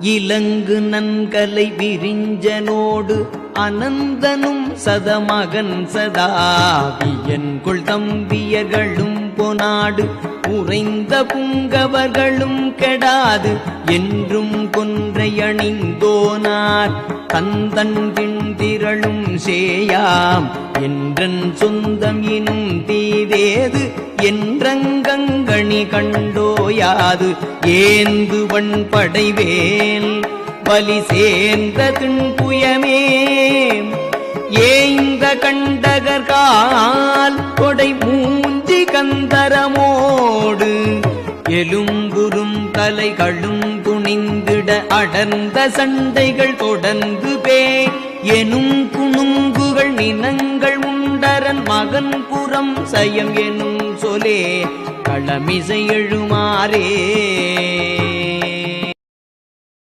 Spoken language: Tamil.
இலங்கு நன்கலை விரிஞ்சனோடு அனந்தனும் சதமகன் சதாவியன்குள் தம்பியர்களும் பொனாடு உறைந்த புங்கவர்களும் கெடாது. என்றும் கொன்றையணிந்தோனார் தந்தன் திண்டிர சேயாம். என்றன் சொந்தம் இனும் தீதேது என்றங்கங்கணி கண்டோயாது. ஏந்து படைவேல் பலி சேர்ந்த திண்புயமே ஏய்ந்த கண்டகர்கால் கொடை மூஞ்சி கந்தரமோடு. எலும்புறும் தலை கழும் துணிந்திட அடர்ந்த சண்டைகள் தொடர்ந்து பே எனும் நுங்குகள் நினங்கள் உண்டரன் மகன் புறம் சயம் எனும் சொலே களமிசை எழுமாறே.